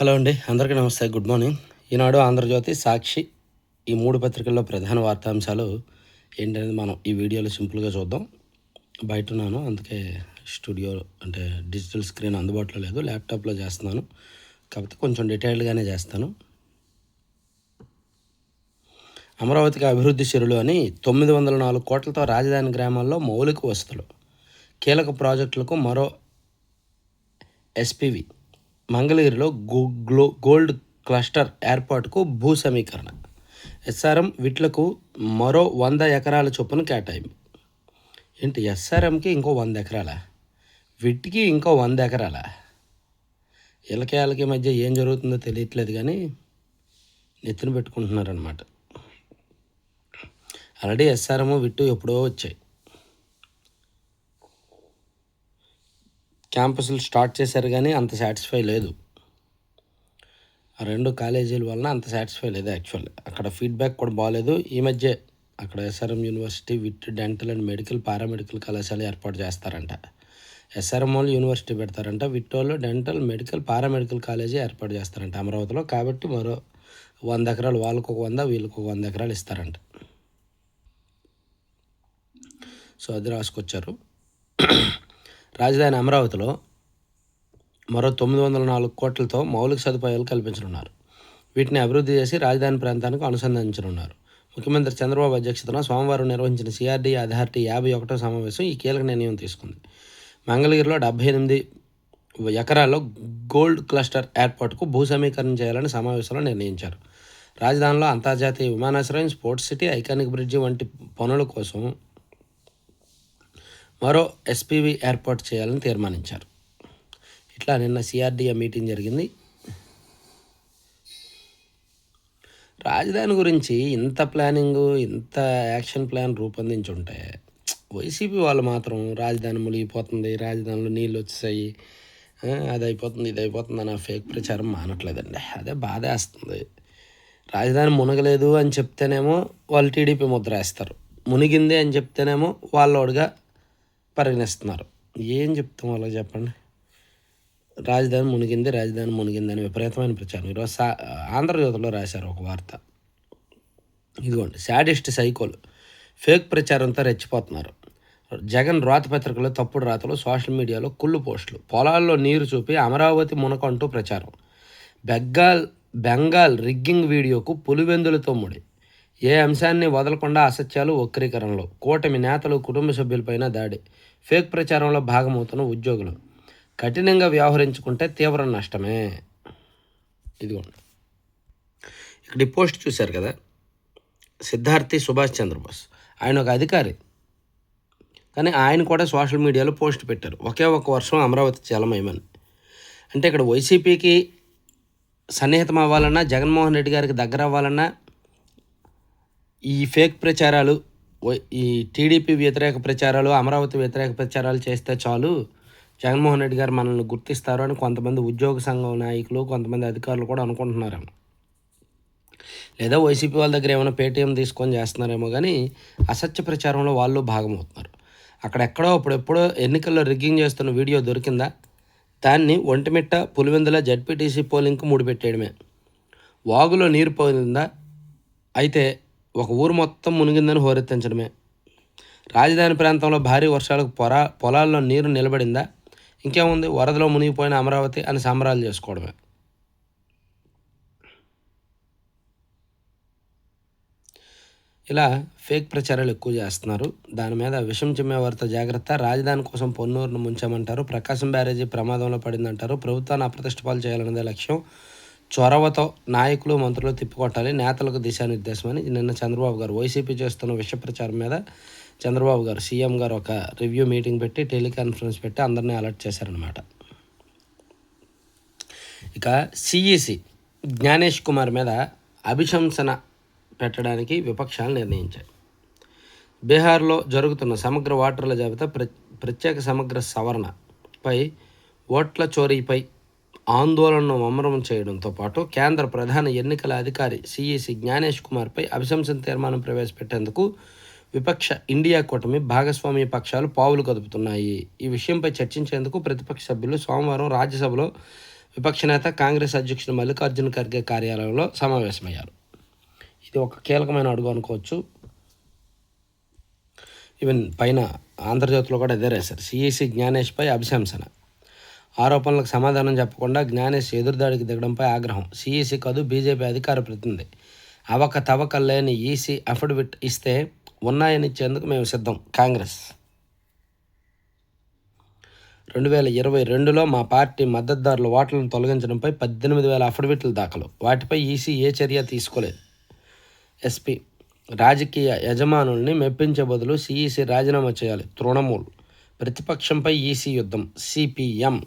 Hello అండి అందరికీ నమస్తే గుడ్ మార్నింగ్. ఈనాడు ఆంధ్రజ్యోతి సాక్షి ఈ మూడు పత్రికల్లో ప్రధాన వార్తాంశాలు ఏంటనేది మనం ఈ వీడియోలో సింపుల్గా చూద్దాం. బయట ఉన్నాను అందుకే స్టూడియో అంటే డిజిటల్ స్క్రీన్ అందుబాటులో లేదు ల్యాప్టాప్లో చేస్తున్నాను. కాకపోతే కొంచెం డీటెయిల్డ్గానే చేస్తాను. అమరావతికి అభివృద్ధి చర్యలు అని తొమ్మిది వందల నాలుగు కోట్లతో రాజధాని గ్రామాల్లో మౌలిక వసతులు. కీలక ప్రాజెక్టులకు మరో ఎస్పీవి. మంగళగిరిలో గో గ్లో గోల్డ్ క్లస్టర్ ఏర్పాటుకు భూ సమీకరణ. ఎస్ఆర్ఎం విట్లకు మరో వంద ఎకరాల చొప్పున కేటాయింపు. ఏంటి ఎస్ఆర్ఎంకి ఇంకో వంద ఎకరాల? విట్కి ఇంకో వంద ఎకరాల? వీళ్ళకి వాళ్ళకి మధ్య ఏం జరుగుతుందో తెలియట్లేదు కానీ నెత్తిన పెట్టుకుంటున్నారనమాట ఆల్రెడీ ఎస్ఆర్ఎం విట్టు ఎప్పుడో వచ్చాయి. క్యాంపస్లు స్టార్ట్ చేశారు కానీ అంత సాటిస్ఫై లేదు. ఆ రెండు కాలేజీల వలన అంత సాటిస్ఫై లేదు యాక్చువల్. అక్కడ ఫీడ్బ్యాక్ కూడా బాగాలేదు ఈ మధ్య అక్కడ SRM university with dental and medical paramedical కళాశాల ఏర్పాటు చేస్తారంట. ఎస్ఆర్ఎం వాళ్ళు యూనివర్సిటీ పెడతారంట. విట్ వాళ్ళు డెంటల్ మెడికల్ పారామెడికల్ కాలేజీ ఏర్పాటు చేస్తారంట అమరావతిలో. కాబట్టి మరో వంద ఎకరాలు వాళ్ళకు ఒక వంద వీళ్ళకి ఒక వంద ఎకరాలు ఇస్తారంట. సో అది రాసుకొచ్చారు. రాజధాని అమరావతిలో మరో తొమ్మిది వందల నాలుగు కోట్లతో మౌలిక సదుపాయాలు కల్పించనున్నారు. వీటిని అభివృద్ధి చేసి రాజధాని ప్రాంతానికి అనుసంధానించనున్నారు. ముఖ్యమంత్రి చంద్రబాబు అధ్యక్షతన సోమవారం నిర్వహించిన సిఆర్డీ అథారిటీ యాభై ఒకటో సమావేశం ఈ కీలక నిర్ణయం తీసుకుంది. మంగళగిరిలో డెబ్బై ఎనిమిది ఎకరాల్లో గోల్డ్ క్లస్టర్ ఏర్పాటుకు భూ సమీకరణ చేయాలని సమావేశంలో నిర్ణయించారు. రాజధానిలో అంతర్జాతీయ విమానాశ్రయం స్పోర్ట్స్ సిటీ ఐకానిక్ బ్రిడ్జి వంటి పనుల కోసం మరో ఎస్పీవి ఏర్పాటు చేయాలని తీర్మానించారు. ఇట్లా నిన్న సిఆర్డీఏ మీటింగ్ జరిగింది. రాజధాని గురించి ఇంత ప్లానింగ్ ఇంత యాక్షన్ ప్లాన్ రూపొందించుంటే వైసీపీ వాళ్ళు మాత్రం రాజధాని మునిగిపోతుంది రాజధానిలో నీళ్ళు వచ్చేసాయి అది అయిపోతుంది ఇది అయిపోతుంది అన్న ఫేక్ ప్రచారం మానట్లేదండి. అదే బాధేస్తుంది. రాజధాని మునగలేదు అని చెప్తేనేమో వాళ్ళు టీడీపీ ముద్ర వేస్తారు. మునిగింది అని చెప్తేనేమో వాళ్ళోడుగా పరిగణిస్తున్నారు. ఏం చెప్తాం వాళ్ళకి చెప్పండి? రాజధాని మునిగింది రాజధాని మునిగింది అని విపరీతమైన ప్రచారం. ఈరోజు సా ఆంధ్రజ్యోతిలో రాశారు ఒక వార్త. ఇదిగోండి శాడిస్ట్ సైకోలు ఫేక్ ప్రచారంతో రెచ్చిపోతున్నారు. జగన్ రాత పత్రికలు తప్పుడు రాతలు సోషల్ మీడియాలో కుళ్ళు పోస్టులు. పొలాల్లో నీరు చూపి అమరావతి మునకంటూ ప్రచారం. బెగ్గాల్ బెంగాల్ రిగ్గింగ్ వీడియోకు పులివెందులతో ముడి. ఏ అంశాన్ని వదలకుండా అసత్యాలు వక్రీకరణలు. కూటమి నేతలు కుటుంబ సభ్యులపైన దాడి. ఫేక్ ప్రచారంలో భాగమవుతున్న ఉద్యోగులు. కఠినంగా వ్యవహరించుకుంటే తీవ్ర నష్టమే. ఇదిగోండి. ఇక్కడ ఈ పోస్ట్ చూశారు కదా? సిద్ధార్థి సుభాష్ చంద్రబోస్. ఆయన ఒక అధికారి. కానీ ఆయన కూడా సోషల్ మీడియాలో పోస్ట్ పెట్టారు. ఒకే ఒక వర్షం అమరావతి చలమయమని అంటే ఇక్కడ వైసీపీకి సన్నిహితం అవ్వాలన్నా జగన్మోహన్ రెడ్డి గారికి దగ్గర అవ్వాలన్నా ఈ ఫేక్ ప్రచారాలు ఈ టీడీపీ వ్యతిరేక ప్రచారాలు అమరావతి వ్యతిరేక ప్రచారాలు చేస్తే చాలు. జగన్మోహన్ రెడ్డి గారు మనల్ని గుర్తిస్తారు అని కొంతమంది ఉద్యోగ సంఘం నాయకులు కొంతమంది అధికారులు కూడా అనుకుంటున్నారేమో లేదా వైసీపీ వాళ్ళ దగ్గర ఏమైనా పేటీఎం తీసుకొని చేస్తున్నారేమో కానీ అసత్య ప్రచారంలో వాళ్ళు భాగమవుతున్నారు. అక్కడెక్కడో అప్పుడెప్పుడో ఎన్నికల్లో రిగ్గింగ్ చేస్తున్న వీడియో దొరికిందా? దాన్ని ఒంటిమిట్ట పులివెందుల జడ్పీటీసీ పోలింగ్కి ముడిపెట్టేయడమే. వాగులో నీరు పోయిందా? అయితే ఒక ఊరు మొత్తం మునిగిందని హోరెత్తించడమే. రాజధాని ప్రాంతంలో భారీ వర్షాలకు పొరా పొలాల్లో నీరు నిలబడిందా? ఇంకేముంది? వరదలో మునిగిపోయిన అమరావతి అని సంబరాలు చేసుకోవడమే. ఇలా ఫేక్ ప్రచారాలు ఎక్కువ చేస్తున్నారు. దాని మీద విషం చిమ్మేవారితో జాగ్రత్త. రాజధాని కోసం పొన్నూరును ముంచామంటారు. ప్రకాశం బ్యారేజీ ప్రమాదంలో పడిందంటారు. ప్రభుత్వాన్ని అప్రతిష్ట పాలు చేయాలన్నదే లక్ష్యం. చొరవతో నాయకులు మంత్రులు తిప్పికొట్టాలి. నేతలకు దిశానిర్దేశమని నిన్న చంద్రబాబు గారు వైసీపీ చేస్తున్న విష ప్రచారం మీద చంద్రబాబు గారు సీఎం గారు ఒక రివ్యూ మీటింగ్ పెట్టి టెలికాన్ఫరెన్స్ పెట్టి అందరినీ అలర్ట్ చేశారనమాట ఇక సిఈసి జ్ఞానేష్ కుమార్ మీద అభిశంసన పెట్టడానికి విపక్షాలు నిర్ణయించాయి. బీహార్లో జరుగుతున్న సమగ్ర ఓటర్ల జాబితా ప్ర ప్రత్యేక సమగ్ర సవరణపై ఓట్ల చోరీపై ఆందోళనను ముమ్మరం చేయడంతో పాటు కేంద్ర ప్రధాన ఎన్నికల అధికారి సిఈసి జ్ఞానేష్ కుమార్పై అభిశంసన తీర్మానం ప్రవేశపెట్టేందుకు విపక్ష ఇండియా కూటమి భాగస్వామ్య పక్షాలు పావులు కదుపుతున్నాయి. ఈ విషయంపై చర్చించేందుకు ప్రతిపక్ష సభ్యులు సోమవారం రాజ్యసభలో విపక్ష నేత కాంగ్రెస్ అధ్యక్షుడు మల్లికార్జున ఖర్గే కార్యాలయంలో సమావేశమయ్యారు. ఇది ఒక కీలకమైన అడుగు అనుకోవచ్చు. ఈవెన్ పైన ఆంధ్రజ్యోతిలో కూడా ఎదురేశారు సిఈసి జ్ఞానేష్పై అభిశంసన. ఆరోపణలకు సమాధానం చెప్పకుండా జ్ఞానేష్ ఎదురుదాడికి దిగడంపై ఆగ్రహం. సిఈసి కాదు బీజేపీ అధికార ప్రతినిధి. తవక లేని ఈసీ అఫిడవిట్ ఇస్తే ఉన్నాయని ఇచ్చేందుకు మేము సిద్ధం. కాంగ్రెస్. రెండు వేల ఇరవై రెండులో మా పార్టీ మద్దతుదారుల ఓట్లను తొలగించడంపై పద్దెనిమిది వేల అఫిడవిట్లు దాఖలు. వాటిపై ఈసీ ఏ చర్య తీసుకోలేదు. ఎస్పీ. రాజకీయ యజమానుల్ని మెప్పించే బదులు సిఈసి రాజీనామా చేయాలి. తృణమూల్. ప్రతిపక్షంపై ఈసీ యుద్ధం. సిపిఎం.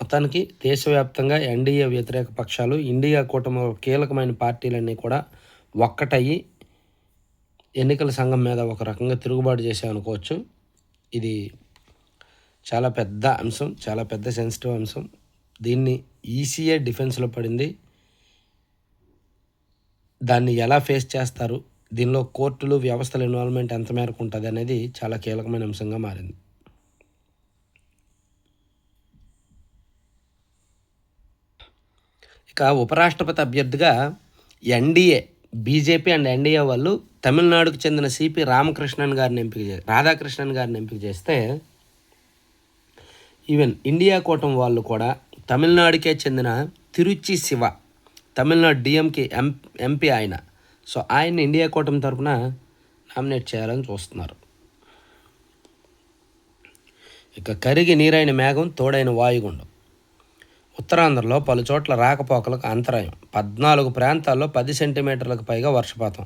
మొత్తానికి దేశవ్యాప్తంగా ఎన్డీఏ వ్యతిరేక పక్షాలు ఇండియా కూటమి కీలకమైన పార్టీలన్నీ కూడా ఒక్కటయ్యి ఎన్నికల సంఘం మీద ఒక రకంగా తిరుగుబాటు చేసామనుకోవచ్చు ఇది చాలా పెద్ద అంశం చాలా పెద్ద సెన్సిటివ్ అంశం. దీన్ని ఈసీఏ డిఫెన్స్లో పడింది. దాన్ని ఎలా ఫేస్ చేస్తారు? దీనిలో కోర్టులు వ్యవస్థల ఇన్వాల్వ్మెంట్ ఎంత మేరకు ఉంటుంది అనేది చాలా కీలకమైన అంశంగా మారింది. ఇక ఉపరాష్ట్రపతి అభ్యర్థిగా ఎన్డీఏ బీజేపీ అండ్ ఎన్డీఏ వాళ్ళు తమిళనాడుకు చెందిన సిపి రామకృష్ణన్ గారిని ఎంపిక చే రాధాకృష్ణన్ గారిని ఎంపిక చేస్తే ఈవెన్ ఇండియా కూటం వాళ్ళు కూడా తమిళనాడుకే చెందిన Tiruchi Siva Tamil Nadu DMK M MP ఆయన. సో ఆయన్ని ఇండియా కూటమి తరఫున నామినేట్ చేయాలని చూస్తున్నారు. ఇక కరిగి నీరైన మేఘం తోడైన వాయుగుండం. ఉత్తరాంధ్రలో పలుచోట్ల రాకపోకలకు అంతరాయం. పద్నాలుగు ప్రాంతాల్లో పది సెంటీమీటర్లకు పైగా వర్షపాతం.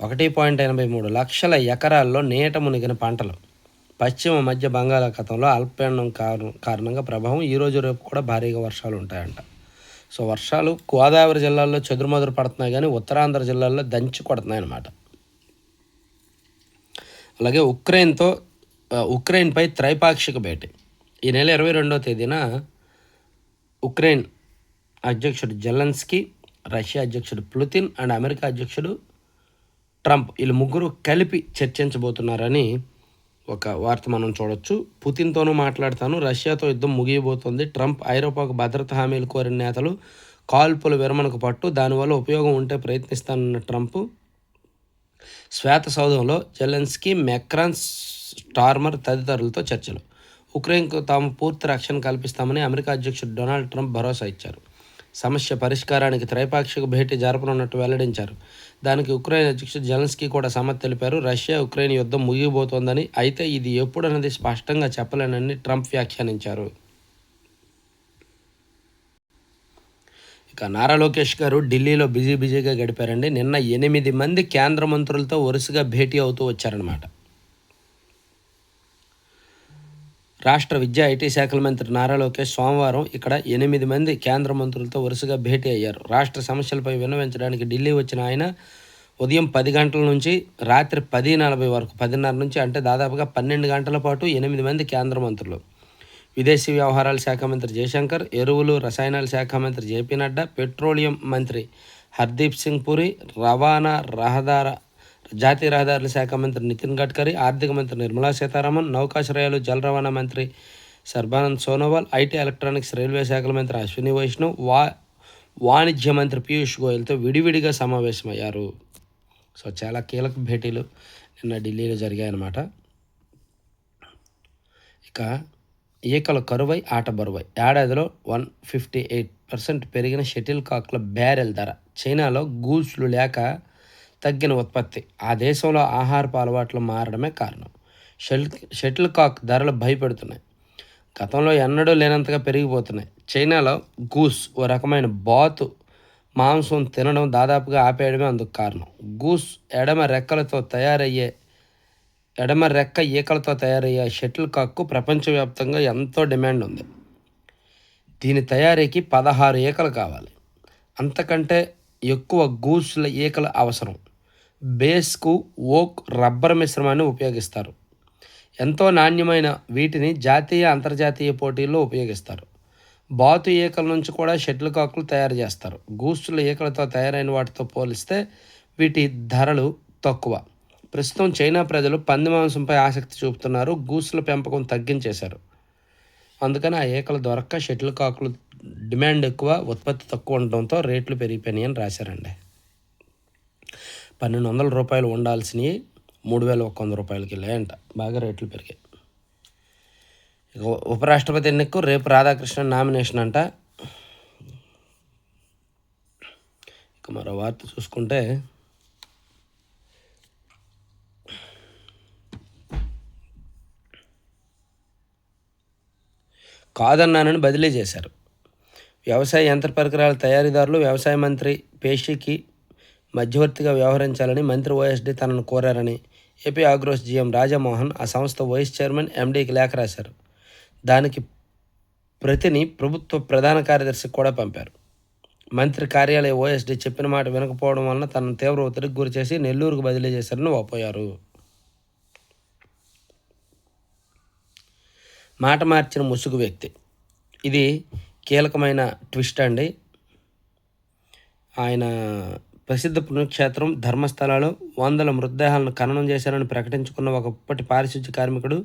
ఒకటి పాయింట్ ఎనభై మూడు లక్షల ఎకరాల్లో నీట మునిగిన పంటలు. పశ్చిమ మధ్య బంగాళాఖాతంలో అల్పపీడనం కారణంగా ప్రభావం ఈరోజు రేపు కూడా భారీగా వర్షాలు ఉంటాయంట. సో వర్షాలు గోదావరి జిల్లాల్లో చెదురుమదురు పడుతున్నాయి కానీ ఉత్తరాంధ్ర జిల్లాల్లో దంచి కొడుతున్నాయి అన్నమాట. అలాగే ఉక్రెయిన్తో ఉక్రెయిన్పై త్రైపాక్షిక భేటీ. ఈ నెల ఇరవై రెండవ తేదీన ఉక్రెయిన్ అధ్యక్షుడు జెలెన్స్కీ రష్యా అధ్యక్షుడు పుతిన్ అండ్ అమెరికా అధ్యక్షుడు ట్రంప్ వీళ్ళు ముగ్గురు కలిపి చర్చించబోతున్నారని ఒక వార్త మనం చూడొచ్చు. పుతిన్తోనూ మాట్లాడతాను. రష్యాతో యుద్ధం ముగియబోతోంది. ట్రంప్ ఐరోపాకు భద్రత హామీలు కోరిన నేతలు కాల్పుల విరమణకు పట్టు. దానివల్ల ఉపయోగం ఉంటే ప్రయత్నిస్తానన్న ట్రంప్ శ్వేత సౌధంలో జెలెన్స్కీ మెక్రాన్ స్టార్మర్ తదితరులతో చర్చలు. ఉక్రెయిన్కు తాము పూర్తి రక్షణ కల్పిస్తామని అమెరికా అధ్యక్షుడు డొనాల్డ్ ట్రంప్ భరోసా ఇచ్చారు. సమస్య పరిష్కారానికి త్రైపాక్షిక భేటీ జరపనున్నట్టు వెల్లడించారు. దానికి ఉక్రెయిన్ అధ్యక్షుడు జెలెన్స్కీ కూడా సమ్మతి తెలిపారు. రష్యా ఉక్రెయిన్ యుద్ధం ముగియబోతోందని అయితే ఇది ఎప్పుడన్నది స్పష్టంగా చెప్పలేనని ట్రంప్ వ్యాఖ్యానించారు. ఇక నారా లోకేష్ గారు ఢిల్లీలో బిజీ బిజీగా గడిపారండి. నిన్న ఎనిమిది మంది కేంద్ర మంత్రులతో వరుసగా భేటీ అవుతూ వచ్చారనమాట రాష్ట్ర విద్యా ఐటీ శాఖల మంత్రి నారా లోకేష్ సోమవారం ఇక్కడ ఎనిమిది మంది కేంద్ర మంత్రులతో వరుసగా భేటీ అయ్యారు. రాష్ట్ర సమస్యలపై విన్నవించడానికి ఢిల్లీ వచ్చిన ఆయన ఉదయం పది గంటల నుంచి రాత్రి పది నలభై వరకు పదిన్నర నుంచి అంటే దాదాపుగా పన్నెండు గంటల పాటు ఎనిమిది మంది కేంద్ర మంత్రులు. విదేశీ వ్యవహారాల శాఖ మంత్రి జయశంకర్ ఎరువులు రసాయనాల శాఖ మంత్రి జేపీ నడ్డా పెట్రోలియం మంత్రి హర్దీప్ సింగ్ పురి రవాణా రహదార జాతీయ రహదారుల శాఖ మంత్రి నితిన్ గడ్కరీ ఆర్థిక మంత్రి నిర్మలా సీతారామన్ నౌకాశ్రయాలు జల రవాణా మంత్రి Sarbananda Sonowal IT electronics railway శాఖల మంత్రి అశ్విని వైష్ణవ్ వా వాణిజ్య మంత్రి పీయూష్ గోయల్తో విడివిడిగా సమావేశమయ్యారు. సో చాలా కీలక భేటీలు నిన్న ఢిల్లీలో జరిగాయన్నమాట. ఇక ఈకల కరువై ఆట బరువై. ఏడాదిలో వన్ ఫిఫ్టీ ఎయిట్ పర్సెంట్ పెరిగిన షటిల్ కాక్ల బ్యారెల్ ధర. చైనాలో గూల్స్లు లేక తగ్గిన ఉత్పత్తి. ఆ దేశంలో ఆహారపు అలవాట్లు మారడమే కారణం. షెల్ షటిల్ కాక్ ధరలు భయపెడుతున్నాయి. గతంలో ఎన్నడూ లేనంతగా పెరిగిపోతున్నాయి. చైనాలో గూస్ ఓ రకమైన బాతు మాంసం తినడం దాదాపుగా ఆపేయడమే అందుకు కారణం. గూస్ ఎడమ రెక్కలతో తయారయ్యే ఎడమ రెక్క ఈకలతో తయారయ్యే షటిల్ కాక్కు ప్రపంచవ్యాప్తంగా ఎంతో డిమాండ్ ఉంది. దీని తయారీకి పదహారు ఈకలు కావాలి. అంతకంటే ఎక్కువ గూస్ల ఈకలు అవసరం. బేస్కు ఓక్ రబ్బర్ మిశ్రమాన్ని ఉపయోగిస్తారు. ఎంతో నాణ్యమైన వీటిని జాతీయ అంతర్జాతీయ పోటీల్లో ఉపయోగిస్తారు. బాతు ఈకల నుంచి కూడా షటిల్ కాకులు తయారు చేస్తారు. గూసుల ఈకలతో తయారైన వాటితో పోలిస్తే వీటి ధరలు తక్కువ. ప్రస్తుతం చైనా ప్రజలు పంది మాంసంపై ఆసక్తి చూపుతున్నారు. గూసుల పెంపకం తగ్గించేశారు. అందుకని ఆ ఈకలు దొరక్క షటిల్ కాకులు డిమాండ్ ఎక్కువ ఉత్పత్తి తక్కువ ఉండడంతో రేట్లు పెరిగిపోయినాయి అని రాశారండి. పన్నెండు వందల రూపాయలు ఉండాల్సినవి మూడు వేల ఒక్క వంద రూపాయలకి వెళ్ళాయంట బాగా రేట్లు పెరిగాయి. ఇక ఉపరాష్ట్రపతి ఎన్నికకు రేపు రాధాకృష్ణన్ నామినేషన్ అంట. ఇక మరో వార్త చూసుకుంటే కాదన్నానని బదిలీ చేశారు. వ్యవసాయ యంత్ర పరికరాల తయారీదారులు వ్యవసాయ మంత్రి పేషికి మధ్యవర్తిగా వ్యవహరించాలని మంత్రి ఓఎస్డీ తనను కోరారని ఏపీ ఆగ్రోస్ జీఎం రాజమోహన్ ఆ సంస్థ వైస్ చైర్మన్ ఎండీకి లేఖ రాశారు. దానికి ప్రతిని ప్రభుత్వ ప్రధాన కార్యదర్శికి కూడా పంపారు. మంత్రి కార్యాలయ ఓఎస్డీ చెప్పిన మాట వినకపోవడం వలన తనను తీవ్ర ఒత్తిడికి గురిచేసి నెల్లూరుకు బదిలీ చేశారని వాపోయారు మాట మార్చిన ముసుగు వ్యక్తి. ఇది కీలకమైన ట్విస్ట్ అండి. ఆయన ప్రసిద్ధ పుణ్యక్షేత్రం ధర్మస్థలాలు వందల మృతదేహాలను ఖననం చేశారని ప్రకటించుకున్న ఒకప్పటి పారిశుద్ధ్య కార్మికుడు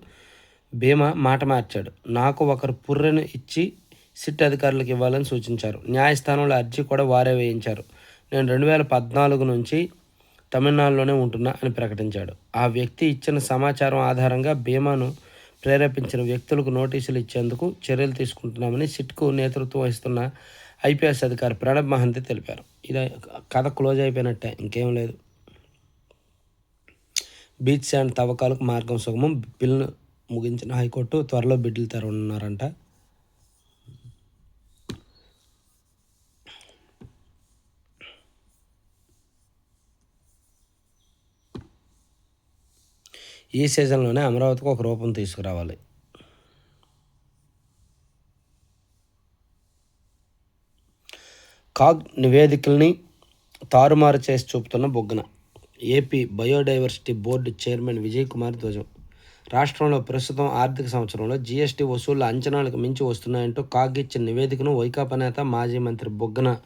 భీమా మాట మార్చాడు. నాకు ఒకరు పుర్రెను ఇచ్చి సిట్ అధికారులకు ఇవ్వాలని సూచించారు. న్యాయస్థానంలో అర్జీ కూడా వారే వేయించారు. నేను రెండు వేల పద్నాలుగు నుంచి తమిళనాడులోనే ఉంటున్నా అని ప్రకటించాడు. ఆ వ్యక్తి ఇచ్చిన సమాచారం ఆధారంగా భీమాను ప్రేరేపించిన వ్యక్తులకు నోటీసులు ఇచ్చేందుకు చర్యలు తీసుకుంటున్నామని సిట్కు నేతృత్వం వహిస్తున్న ఐపీఎస్ అధికారి ప్రణబ్ మహంతి తెలిపారు. ఇది కథ క్లోజ్ అయిపోయినట్టే ఇంకేం లేదు. బీచ్ శాండ్ తవ్వకాలకు మార్గం సుగమం. బిల్లును ముగించిన హైకోర్టు త్వరలో బిడ్డలు తెరవనున్నారంట. ఈ సీజన్లోనే అమరావతికి ఒక రూపం తీసుకురావాలి. కాగ్ నివేదికల్ని తారుమారు చేసి చూపుతున్న Buggana AP biodiversity board chairman Vijay Kumar ధ్వజం. రాష్ట్రంలో ప్రస్తుతం ఆర్థిక సంవత్సరంలో జీఎస్టీ వసూళ్ళ అంచనాలకు మించి వస్తున్నాయంటూ కాగ్ ఇచ్చిన నివేదికను వైకాపా నేత మాజీ మంత్రి బొగ్గన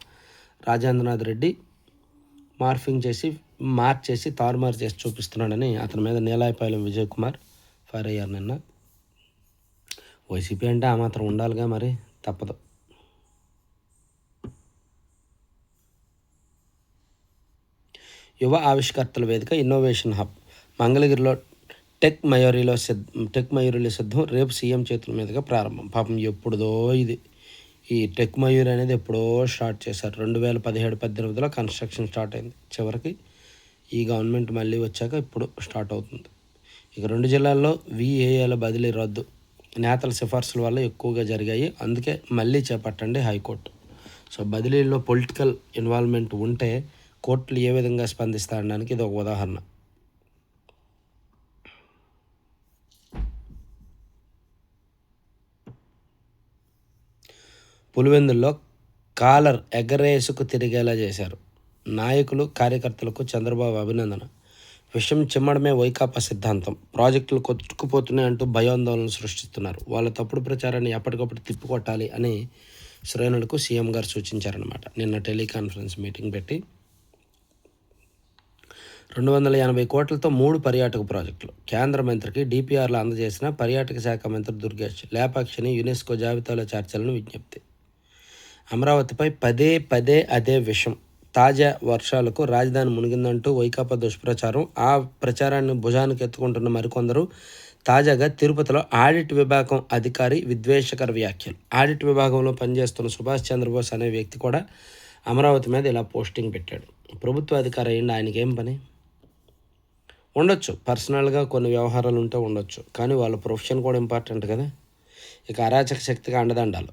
రాజేంద్రనాథ్ రెడ్డి మార్ఫింగ్ చేసి మార్చేసి తారుమారు చేసి చూపిస్తున్నాడని అతని మీద నీలాయపాలెం విజయ్ కుమార్ ఫైర్ అయ్యారు నిన్న. వైసీపీ అంటే ఆ మాత్రం ఉండాలిగా మరి తప్పదు. యువ ఆవిష్కర్తల వేదిక ఇన్నోవేషన్ హబ్ మంగళగిరిలో టెక్ మయూరిలో సిద్ధ టెక్ మయూరిలో సిద్ధం. రేపు సీఎం చేతుల మీదుగా ప్రారంభం. పాపం ఎప్పుడుదో ఇది. ఈ టెక్ మయూరి అనేది ఎప్పుడో స్టార్ట్ చేశారు. రెండు వేల పదిహేడు పద్దెనిమిదిలో కన్స్ట్రక్షన్ స్టార్ట్ అయింది. చివరికి ఈ గవర్నమెంట్ మళ్ళీ వచ్చాక ఇప్పుడు స్టార్ట్ అవుతుంది. ఇక రెండు జిల్లాల్లో విఏఏల బదిలీ రద్దు. నేతల సిఫార్సుల వల్ల ఎక్కువగా జరిగాయి. అందుకే మళ్ళీ చేపట్టండి హైకోర్టు. సో బదిలీలో పొలిటికల్ ఇన్వాల్వ్మెంట్ ఉంటే కోర్టులు ఏ విధంగా స్పందిస్తా అనడానికి ఇది ఒక ఉదాహరణ. పులివెందుల్లో కాలర్ ఎగరేసుకు తిరిగేలా చేశారు. నాయకులు కార్యకర్తలకు చంద్రబాబు అభినందన. విషయం చిమ్మడమే వైకాపా సిద్ధాంతం. ప్రాజెక్టులు కొట్టుకుపోతున్నాయి అంటూ భయాందోళన సృష్టిస్తున్నారు. వాళ్ళ తప్పుడు ప్రచారాన్ని ఎప్పటికప్పుడు తిప్పికొట్టాలి అని శ్రేణులకు సీఎం గారు సూచించారనమాట నిన్న టెలికాన్ఫరెన్స్ మీటింగ్ పెట్టి రెండు వందల ఎనభై కోట్లతో మూడు పర్యాటక ప్రాజెక్టులు. కేంద్ర మంత్రికి డిపిఆర్లు అందజేసిన పర్యాటక శాఖ మంత్రి దుర్గేష్ లేపాక్షిని యునెస్కో జాబితాలో చేర్చాలని విజ్ఞప్తి. అమరావతిపై పదే పదే అదే విషం. తాజా వర్షాలకు రాజధాని మునిగిందంటూ వైకాపా దుష్ప్రచారం. ఆ ప్రచారాన్ని భుజానికి ఎత్తుకుంటున్న మరికొందరు. తాజాగా తిరుపతిలో ఆడిట్ విభాగం అధికారి విద్వేషకర వ్యాఖ్యలు. ఆడిట్ విభాగంలో పనిచేస్తున్న సుభాష్ చంద్రబోస్ అనే వ్యక్తి కూడా అమరావతి మీద ఇలా పోస్టింగ్ పెట్టాడు. ప్రభుత్వ అధికారి అయ్యిండి ఆయనకి ఏం పని? ఉండొచ్చు. పర్సనల్గా కొన్ని వ్యవహారాలు ఉంటే ఉండొచ్చు. కానీ వాళ్ళ ప్రొఫెషన్ కూడా ఇంపార్టెంట్ కదా. ఇక అరాచక శక్తిగా అండదండాలు.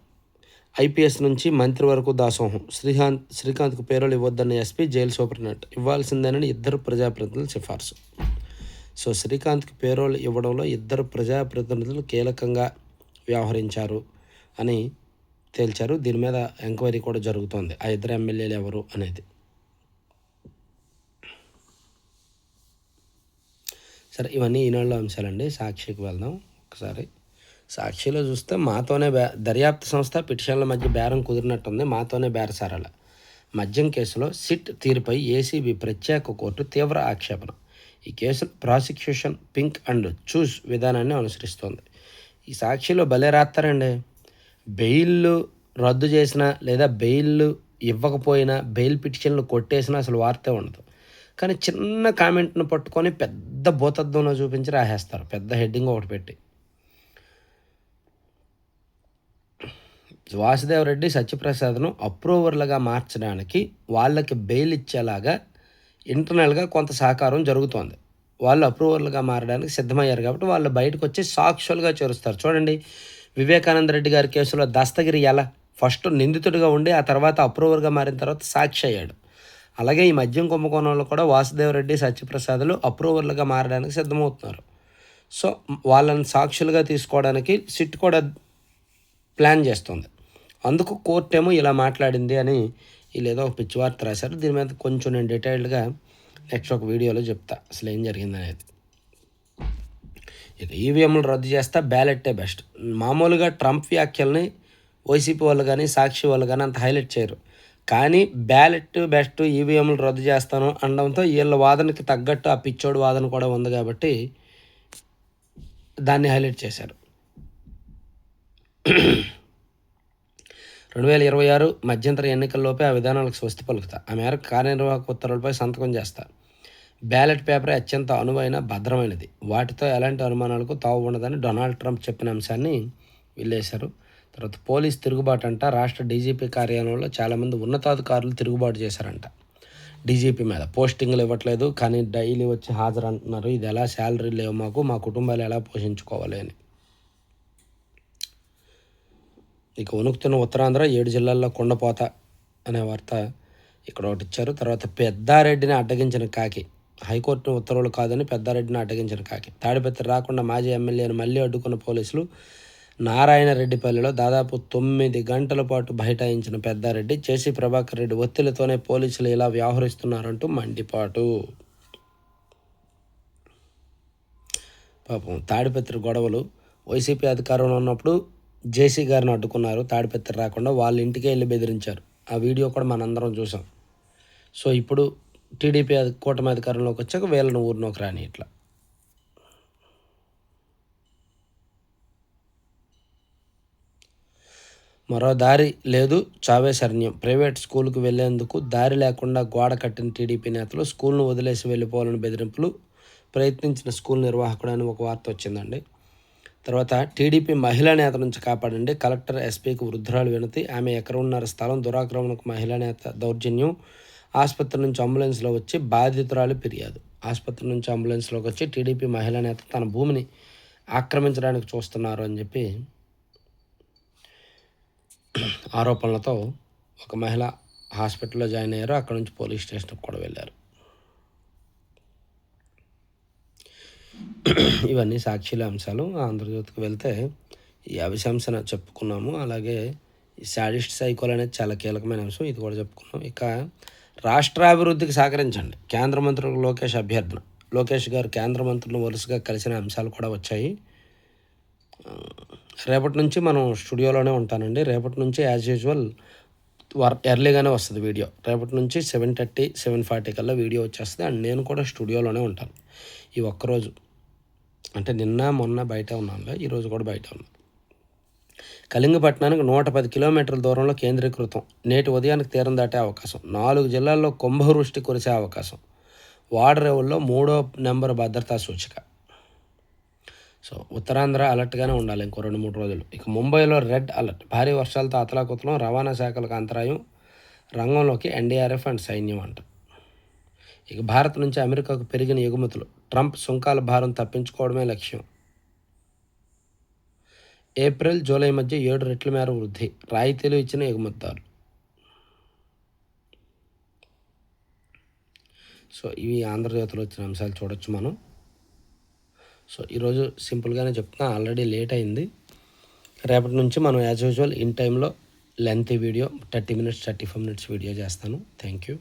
ఐపీఎస్ నుంచి మంత్రి వరకు దాసోహం. శ్రీకాంత్ శ్రీకాంత్కు పేరులు ఇవ్వద్దన్న ఎస్పీ జైలు సూపరింటెండెంట్. ఇవ్వాల్సిందేనని ఇద్దరు ప్రజాప్రతినిధుల సిఫార్సు. సో శ్రీకాంత్కి పేరోలు ఇవ్వడంలో ఇద్దరు ప్రజాప్రతినిధులు కీలకంగా వ్యవహరించారు అని తేల్చారు. దీని మీద ఎంక్వైరీ కూడా జరుగుతోంది. ఆ ఇద్దరు ఎమ్మెల్యేలు ఎవరు అనేది. సరే ఇవన్నీ ఈనాడులో అంశాలండి. సాక్షికి వెళ్దాం ఒకసారి. సాక్షిలో చూస్తే మాతోనే బే దర్యాప్తు సంస్థ పిటిషన్ల మధ్య బేరం కుదిరినట్టుంది. మాతోనే బేరసారాల. మద్యం కేసులో సిట్ తీరుపై ఏసీబీ ప్రత్యేక కోర్టు తీవ్ర ఆక్షేపణ. ఈ case prosecution pick and choose విధానాన్ని అనుసరిస్తోంది. ఈ సాక్షిలో భలే రాస్తారండి. బెయిల్ రద్దు చేసినా లేదా బెయిల్ ఇవ్వకపోయినా బెయిల్ పిటిషన్లు కొట్టేసినా అసలు వార్తే ఉండదు. కానీ చిన్న కామెంట్ను పట్టుకొని పెద్ద భూతత్వంలో చూపించి రాసేస్తారు. పెద్ద హెడ్డింగ్ ఒకటి పెట్టి. వాసుదేవరెడ్డి సత్యప్రసాద్ను అప్రూవర్లుగా మార్చడానికి వాళ్ళకి బెయిల్ ఇచ్చేలాగా ఇంటర్నల్గా కొంత సహకారం జరుగుతోంది. వాళ్ళు అప్రూవర్లుగా మారడానికి సిద్ధమయ్యారు కాబట్టి వాళ్ళు బయటకు వచ్చి సాక్షులుగా చేరుస్తారు. చూడండి వివేకానంద రెడ్డి గారి కేసులో దస్తగిరి ఎలా? ఫస్ట్ నిందితుడిగా ఉండి ఆ తర్వాత అప్రూవర్గా మారిన తర్వాత సాక్షి అయ్యాడు. అలాగే ఈ మద్యం కుంభకోణంలో కూడా వాసుదేవరెడ్డి సత్యప్రసాదులు అప్రూవర్లుగా మారడానికి సిద్ధమవుతున్నారు. సో వాళ్ళని సాక్షులుగా తీసుకోవడానికి సిట్ కూడా ప్లాన్ చేస్తుంది. అందుకు కోర్టు ఏమో ఇలా మాట్లాడింది అని వీళ్ళు ఏదో ఒక పిచ్చి వార్త రాశారు. దీని మీద కొంచెం నేను డీటెయిల్డ్గా నెక్స్ట్ ఒక వీడియోలో చెప్తా. అసలు ఏం జరిగింది అనేది. ఇక ఈవీఎంలు రద్దు చేస్తే బ్యాలెట్టే బెస్ట్. మామూలుగా ట్రంప్ వ్యాఖ్యల్ని వైసీపీ వాళ్ళు కానీ సాక్షి వాళ్ళు కానీ అంత హైలైట్ చేయరు. కానీ బ్యాలెట్ బెస్ట్ ఈవీఎంలు రద్దు చేస్తాను అనడంతో వీళ్ళ వాదనకి తగ్గట్టు ఆ పిచ్చోడు వాదన కూడా ఉంది కాబట్టి దాన్ని హైలైట్ చేశారు. రెండు వేల ఇరవై ఆరు మధ్యంతర ఎన్నికల్లోపే ఆ విధానాలకు స్వస్తి పలుకుతా. ఆ మేరకు కార్యనిర్వాహక ఉత్తర్వులపై సంతకం చేస్తా. బ్యాలెట్ పేపర్ అత్యంత అనువైన భద్రమైనది. వాటితో ఎలాంటి అనుమానాలకు తావు ఉండదని డొనాల్డ్ ట్రంప్ చెప్పిన అంశాన్ని వెళ్ళేశారు తర్వాత పోలీస్ తిరుగుబాటు అంట. రాష్ట్ర డీజీపీ కార్యాలయంలో చాలామంది ఉన్నతాధికారులు తిరుగుబాటు చేశారంట. డీజీపీ మీద పోస్టింగ్లు ఇవ్వట్లేదు. కానీ డైలీ వచ్చి హాజరు అంటున్నారు ఇది ఎలా శాలరీ లేవు మాకు మా కుటుంబాలు ఎలా పోషించుకోవాలి అని. ఇక వణుకుతున్న ఉత్తరాంధ్ర ఏడు జిల్లాల్లో కుండపోత అనే వార్త ఇక్కడ ఒకటి ఇచ్చారు. తర్వాత పెద్దారెడ్డిని అడ్డగించిన కాకి. హైకోర్టు ఉత్తర్వులు కాదని పెద్దారెడ్డిని అడ్డగించిన కాకి. తాడిపత్రి రాకుండా మాజీ ఎమ్మెల్యేను మళ్ళీ అడ్డుకున్న పోలీసులు నారాయణరెడ్డిపల్లిలో దాదాపు తొమ్మిది గంటల పాటు బైఠాయించిన పెద్దారెడ్డి చేసి ప్రభాకర్ రెడ్డి ఒత్తిడితోనే పోలీసులు ఇలా వ్యవహరిస్తున్నారంటూ మండిపాటు. పాపం తాడిపత్రి గొడవలు వైసీపీ అధికారంలో ఉన్నప్పుడు జేసీ గారిని అడ్డుకున్నారు. తాడిపత్రి రాకుండా వాళ్ళ ఇంటికే వెళ్ళి బెదిరించారు. ఆ వీడియో కూడా మనందరం చూసాం. సో ఇప్పుడు టీడీపీ కూటమి అధికారంలోకి వచ్చాక వీళ్ళని ఊరినోకి రాని ఇట్లా. మరో దారి లేదు. చావే శరణ్యం. ప్రైవేట్ స్కూల్కు వెళ్ళేందుకు దారి లేకుండా గోడ కట్టిన టీడీపీ నేతలు స్కూల్ను వదిలేసి వెళ్ళిపోవాలని బెదిరింపులు ప్రయత్నించిన స్కూల్ నిర్వాహకుడు అని ఒక వార్త వచ్చిందండి. తర్వాత టీడీపీ మహిళా నేత నుంచి కాపాడండి. కలెక్టర్ ఎస్పీకి వృద్ధురాలు వినతి. ఆమె ఎకరన్నర స్థలం దురాక్రమణకు మహిళా నేత దౌర్జన్యం. ఆసుపత్రి నుంచి అంబులెన్స్లో వచ్చి బాధితురాలు ఫిర్యాదు. ఆసుపత్రి నుంచి అంబులెన్స్లోకి వచ్చి టీడీపీ మహిళా నేత తన భూమిని ఆక్రమించడానికి చూస్తున్నారు అని చెప్పి ఆరోపణలతో ఒక మహిళ హాస్పిటల్లో జాయిన్ అయ్యారు. అక్కడ నుంచి పోలీస్ స్టేషన్కి కూడా వెళ్ళారు. ఇవన్నీ సాక్షిల అంశాలు. ఆంధ్రజ్యోతికి వెళ్తే ఈ అవిశంసన చెప్పుకున్నాము. అలాగే ఈ శాడిస్ట్ సైకోల్ అనేది చాలా కీలకమైన అంశం. ఇది కూడా చెప్పుకున్నాం. ఇక రాష్ట్రాభివృద్ధికి సహకరించండి. కేంద్ర మంత్రులు లోకేష్ అభ్యర్థన లోకేష్ గారు కేంద్ర మంత్రులను వరుసగా కలిసిన అంశాలు కూడా వచ్చాయి. రేపటి నుంచి మనం స్టూడియోలోనే ఉంటానండి. రేపటి నుంచి యాజ్ యూజువల్ వర్ ఎర్లీగానే వస్తుంది వీడియో. రేపటి నుంచి సెవెన్ థర్టీ సెవెన్ ఫార్టీ కల్లా వీడియో వచ్చేస్తుంది. అండ్ నేను కూడా స్టూడియోలోనే ఉంటాను. ఈ ఒక్కరోజు. అంటే నిన్న మొన్న బయట ఉన్నాను ఈరోజు కూడా బయట ఉన్నాను కళింగపట్నానికి నూట పది కిలోమీటర్ల దూరంలో కేంద్రీకృతం. నేటి ఉదయానికి తీరం దాటే అవకాశం. నాలుగు జిల్లాల్లో కుంభవృష్టి కురిసే అవకాశం. వాడరేవుల్లో మూడో నెంబర్ భద్రతా సూచిక. సో ఉత్తరాంధ్ర అలర్ట్గానే ఉండాలి ఇంకో రెండు మూడు రోజులు. ఇక ముంబైలో రెడ్ అలర్ట్ భారీ వర్షాలతో అతలాకుతలం రవాణా శాఖలకు అంతరాయం. రంగంలోకి ఎన్డీఆర్ఎఫ్ అండ్ సైన్యం అంట. ఇక భారత్ నుంచి అమెరికాకు పెరిగిన ఎగుమతులు. ట్రంప్ సుంకాల భారం తప్పించుకోవడమే లక్ష్యం. ఏప్రిల్ జూలై మధ్య ఏడు రెట్ల మేర వృద్ధి. రాయితీలు ఇచ్చిన ఎగుమతిదారులు సో ఇవి ఆంధ్రజ్యోతిలో వచ్చిన అంశాలు చూడొచ్చు మనం. సో ఈరోజు సింపుల్గానే చెప్తున్నా ఆల్రెడీ లేట్ అయింది. రేపటి నుంచి మనం యాజ్ యూజువల్ ఇన్ టైంలో length video thirty minutes thirty five minutes video చేస్తాను. Thank you